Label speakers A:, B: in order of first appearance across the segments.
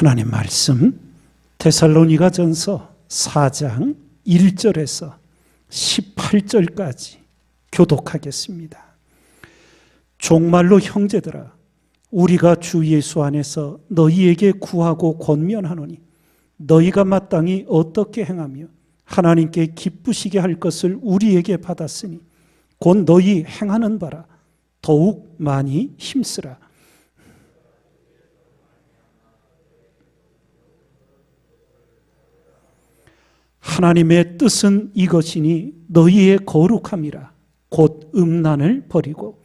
A: 하나님 말씀 데살로니가 전서 4장 1절에서 18절까지 교독하겠습니다. 종말로 형제들아 우리가 주 예수 안에서 너희에게 구하고 권면하노니 너희가 마땅히 어떻게 행하며 하나님께 기쁘시게 할 것을 우리에게 받았으니 곧 너희 행하는 바라 더욱 많이 힘쓰라. 하나님의 뜻은 이것이니 너희의 거룩함이라. 곧 음란을 버리고.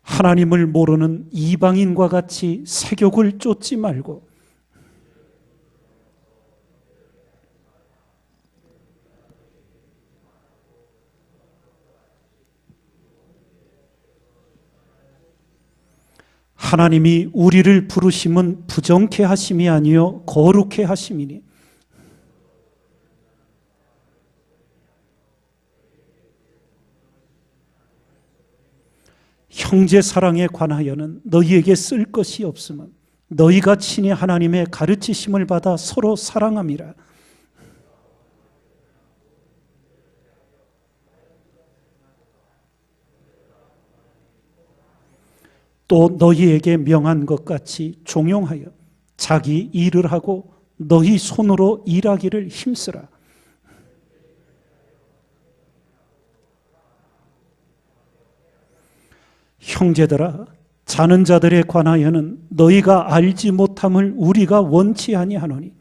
A: 하나님을 모르는 이방인과 같이 세욕을 쫓지 말고 하나님이 우리를 부르심은 부정케 하심이 아니요 거룩케 하심이니. 형제 사랑에 관하여는 너희에게 쓸 것이 없음은 너희가 친히 하나님의 가르치심을 받아 서로 사랑함이라 또 너희에게 명한 것 같이 종용하여 자기 일을 하고 너희 손으로 일하기를 힘쓰라. 형제들아 자는 자들에 관하여는 너희가 알지 못함을 우리가 원치 아니하노니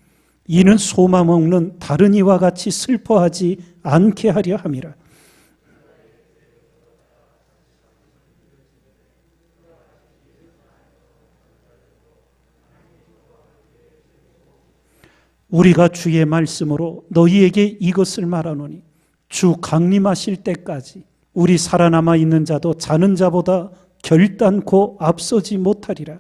A: 이는 소망 없는 다른 이와 같이 슬퍼하지 않게 하려 함이라. 우리가 주의 말씀으로 너희에게 이것을 말하노니 주 강림하실 때까지 우리 살아남아 있는 자도 자는 자보다 결단코 앞서지 못하리라.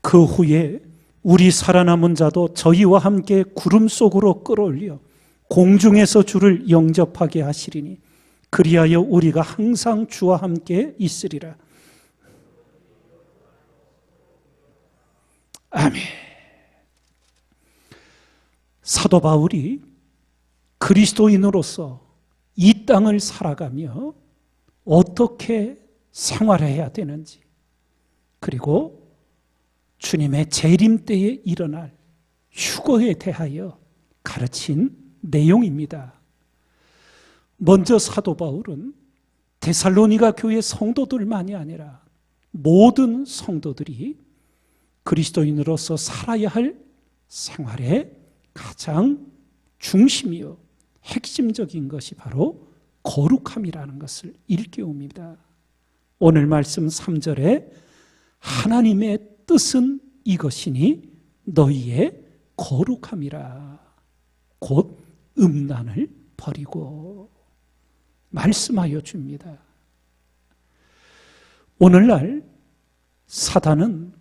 A: 그 후에 우리 살아남은 자도 저희와 함께 구름 속으로 끌어올려 공중에서 주를 영접하게 하시리니 그리하여 우리가 항상 주와 함께 있으리라. 아멘. 사도 바울이 그리스도인으로서 이 땅을 살아가며 어떻게 생활해야 되는지 그리고 주님의 재림 때에 일어날 휴거에 대하여 가르친 내용입니다. 먼저 사도 바울은 데살로니가 교회 성도들만이 아니라 모든 성도들이 그리스도인으로서 살아야 할 생활의 가장 중심이요 핵심적인 것이 바로 거룩함이라는 것을 일깨웁니다. 오늘 말씀 3절에 하나님의 뜻은 이것이니 너희의 거룩함이라. 곧 음란을 버리고 말씀하여 줍니다. 오늘날 사단은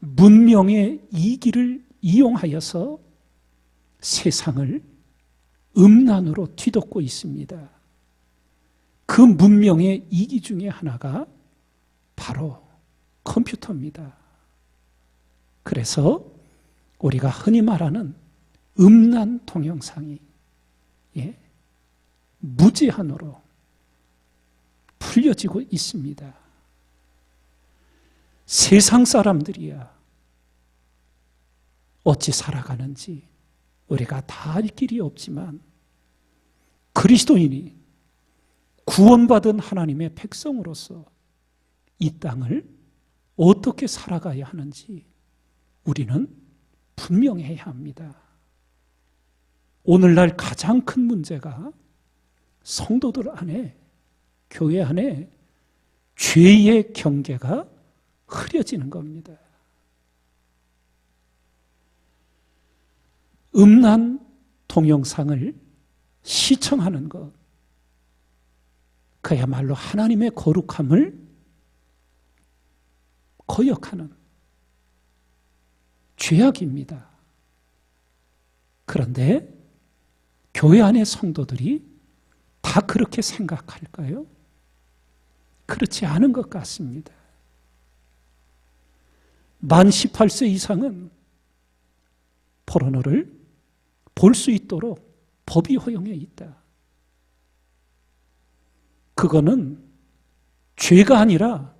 A: 문명의 이기를 이용하여서 세상을 음란으로 뒤덮고 있습니다. 그 문명의 이기 중에 하나가 바로 컴퓨터입니다. 그래서 우리가 흔히 말하는 음란 동영상이 예, 무제한으로 풀려지고 있습니다. 세상 사람들이야 어찌 살아가는지 우리가 다 알 길이 없지만 그리스도인이 구원받은 하나님의 백성으로서 이 땅을 어떻게 살아가야 하는지 우리는 분명해야 합니다. 오늘날 가장 큰 문제가 성도들 안에, 교회 안에 죄의 경계가 흐려지는 겁니다. 음란 동영상을 시청하는 것, 그야말로 하나님의 거룩함을 거역하는 죄악입니다. 그런데 교회 안의 성도들이 다 그렇게 생각할까요? 그렇지 않은 것 같습니다. 만 18세 이상은 포르노를 볼 수 있도록 법이 허용해 있다. 그거는 죄가 아니라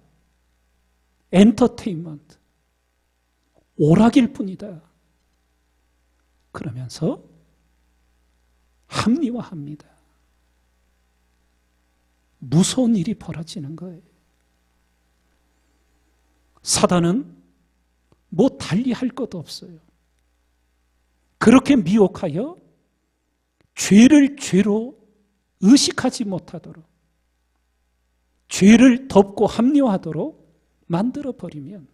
A: 엔터테인먼트, 오락일 뿐이다. 그러면서 합리화합니다. 무서운 일이 벌어지는 거예요. 사단은 뭐 달리 할 것도 없어요. 그렇게 미혹하여 죄를 죄로 의식하지 못하도록 죄를 덮고 합리화하도록 만들어 버리면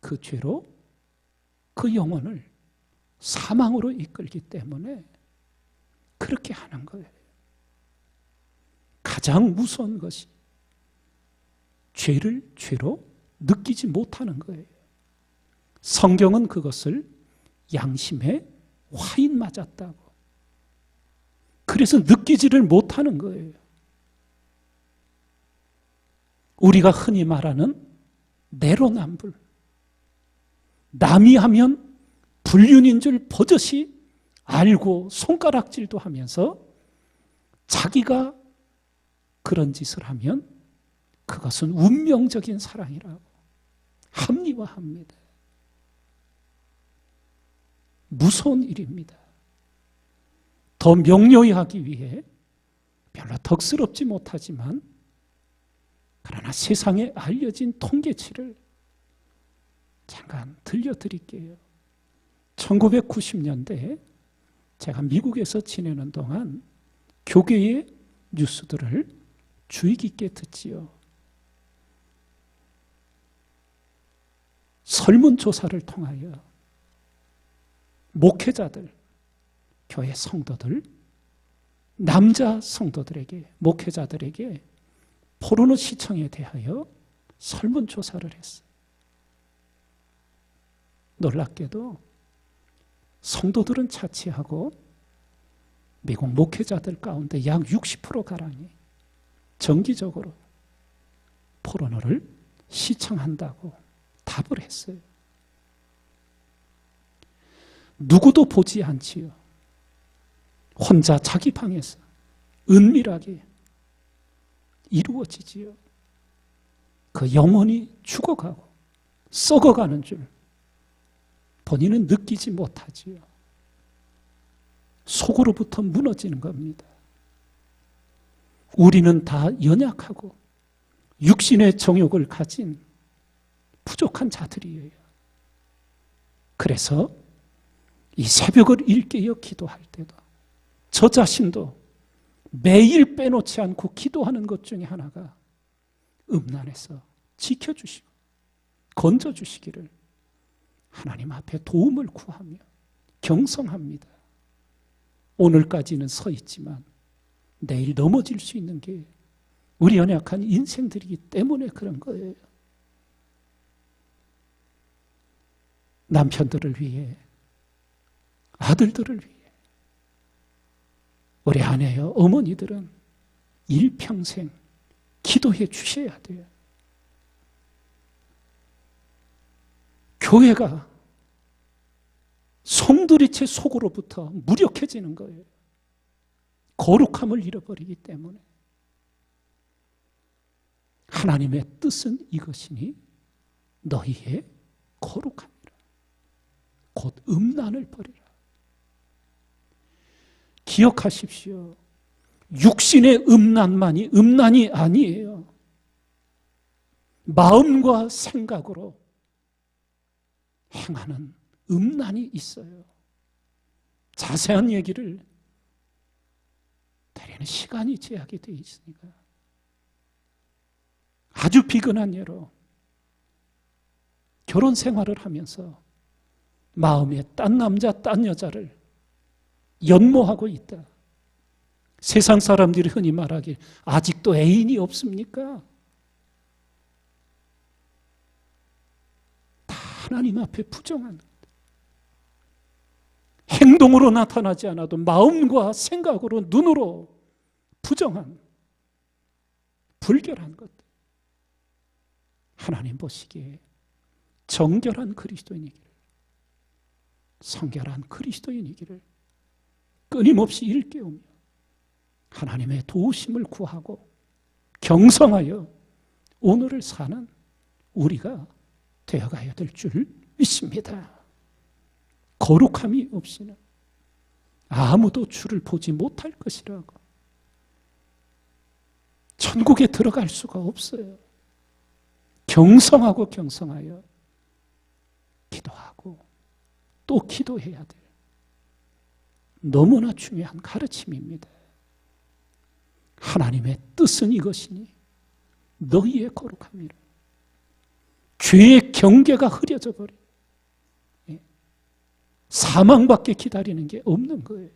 A: 그 죄로 그 영혼을 사망으로 이끌기 때문에 그렇게 하는 거예요. 가장 무서운 것이 죄를 죄로 느끼지 못하는 거예요. 성경은 그것을 양심에 화인 맞았다고. 그래서 느끼지를 못하는 거예요. 우리가 흔히 말하는 내로남불. 남이 하면 불륜인 줄 버젓이 알고 손가락질도 하면서 자기가 그런 짓을 하면 그것은 운명적인 사랑이라고 합리화합니다. 무서운 일입니다. 더 명료히 하기 위해 별로 덕스럽지 못하지만 그러나 세상에 알려진 통계치를 잠깐 들려드릴게요. 1990년대에 제가 미국에서 지내는 동안 교계의 뉴스들을 주의 깊게 듣지요. 설문조사를 통하여 목회자들, 교회 성도들, 남자 성도들에게, 목회자들에게 포르노 시청에 대하여 설문조사를 했어요. 놀랍게도 성도들은 차치하고 미국 목회자들 가운데 약 60%가량이 정기적으로 포르노를 시청한다고 답을 했어요. 누구도 보지 않지요. 혼자 자기 방에서 은밀하게 이루어지지요. 그 영혼이 죽어가고 썩어가는 줄 본인은 느끼지 못하지요. 속으로부터 무너지는 겁니다. 우리는 다 연약하고 육신의 정욕을 가진 부족한 자들이에요. 그래서 이 새벽을 일깨어 기도할 때도 저 자신도 매일 빼놓지 않고 기도하는 것 중에 하나가 음란에서 지켜주시고 건져주시기를 하나님 앞에 도움을 구하며 경성합니다. 오늘까지는 서 있지만 내일 넘어질 수 있는 게 우리 연약한 인생들이기 때문에 그런 거예요. 남편들을 위해, 아들들을 위해, 우리 아내여 어머니들은 일평생 기도해 주셔야 돼요. 교회가 송두리째 속으로부터 무력해지는 거예요. 거룩함을 잃어버리기 때문에. 하나님의 뜻은 이것이니 너희의 거룩함이라. 곧 음란을 버리라. 기억하십시오. 육신의 음란만이 음란이 아니에요. 마음과 생각으로 행하는 음란이 있어요. 자세한 얘기를 대리는 시간이 제약이 되어 있으니까 아주 비근한 예로 결혼 생활을 하면서 마음에 딴 남자, 딴 여자를 연모하고 있다. 세상 사람들이 흔히 말하길 아직도 애인이 없습니까? 다 하나님 앞에 부정한 것. 행동으로 나타나지 않아도 마음과 생각으로 눈으로 부정한 불결한 것. 하나님 보시기에 정결한 그리스도인이기를 성결한 그리스도인이기를 끊임없이 일깨우며 하나님의 도우심을 구하고 경성하여 오늘을 사는 우리가 되어가야 될 줄 믿습니다. 거룩함이 없이는 아무도 주를 보지 못할 것이라고. 천국에 들어갈 수가 없어요. 경성하고 경성하여 기도하고 또 기도해야 될 너무나 중요한 가르침입니다. 하나님의 뜻은 이것이니 너희의 거룩함이라. 죄의 경계가 흐려져 버려. 예. 사망밖에 기다리는 게 없는 거예요.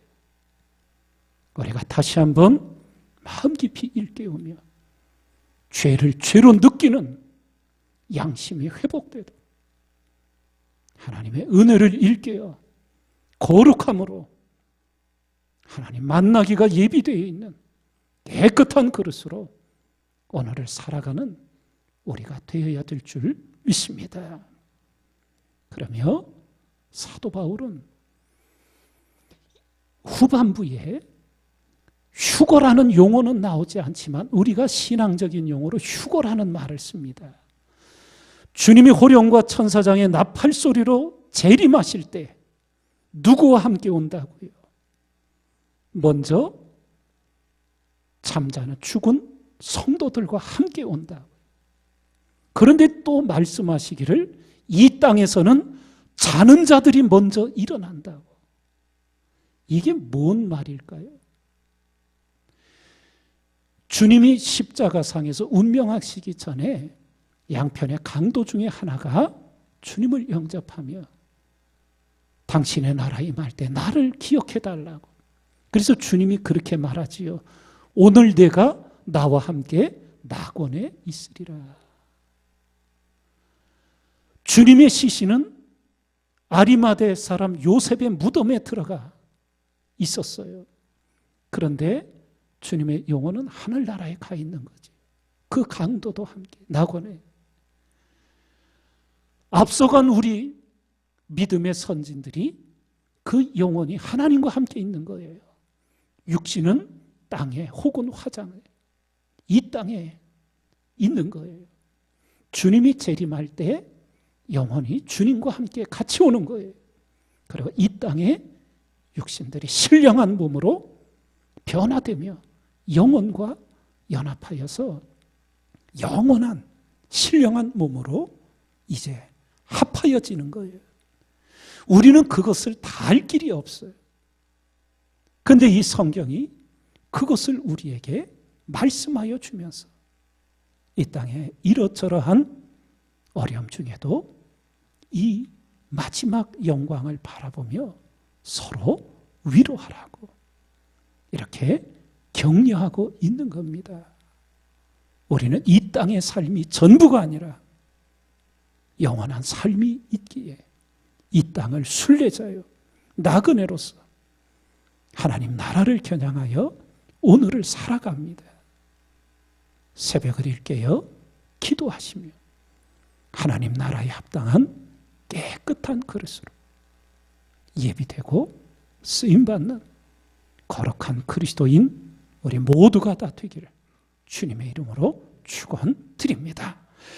A: 우리가 다시 한번 마음 깊이 일깨우며 죄를 죄로 느끼는 양심이 회복되도록 하나님의 은혜를 일깨어 거룩함으로 하나님 만나기가 예비되어 있는 깨끗한 그릇으로 오늘을 살아가는 우리가 되어야 될 줄 믿습니다. 그러며 사도 바울은 후반부에 휴거라는 용어는 나오지 않지만 우리가 신앙적인 용어로 휴거라는 말을 씁니다. 주님이 호령과 천사장의 나팔 소리로 재림하실 때 누구와 함께 온다고요? 먼저 잠자는 죽은 성도들과 함께 온다. 그런데 또 말씀하시기를 이 땅에서는 자는 자들이 먼저 일어난다고. 이게 뭔 말일까요? 주님이 십자가상에서 운명하시기 전에 양편의 강도 중에 하나가 주님을 영접하며 당신의 나라 임할 때 나를 기억해 달라고. 그래서 주님이 그렇게 말하지요. 오늘 내가 나와 함께 낙원에 있으리라. 주님의 시신은 아리마대 사람 요셉의 무덤에 들어가 있었어요. 그런데 주님의 영혼은 하늘나라에 가 있는 거지. 그 강도도 함께 낙원에. 앞서간 우리 믿음의 선진들이 그 영혼이 하나님과 함께 있는 거예요. 육신은 땅에 혹은 화장에 이 땅에 있는 거예요. 주님이 재림할 때 영혼이 주님과 함께 같이 오는 거예요. 그리고 이 땅에 육신들이 신령한 몸으로 변화되며 영혼과 연합하여서 영원한 신령한 몸으로 이제 합하여지는 거예요. 우리는 그것을 다 알 길이 없어요. 근데 이 성경이 그것을 우리에게 말씀하여 주면서 이 땅에 이러저러한 어려움 중에도 이 마지막 영광을 바라보며 서로 위로하라고 이렇게 격려하고 있는 겁니다. 우리는 이 땅의 삶이 전부가 아니라 영원한 삶이 있기에 이 땅을 순례자요 나그네로서 하나님 나라를 겨냥하여 오늘을 살아갑니다. 새벽을 일깨어 기도하시며 하나님 나라에 합당한 깨끗한 그릇으로 예비되고 쓰임받는 거룩한 그리스도인 우리 모두가 다 되기를 주님의 이름으로 축원드립니다.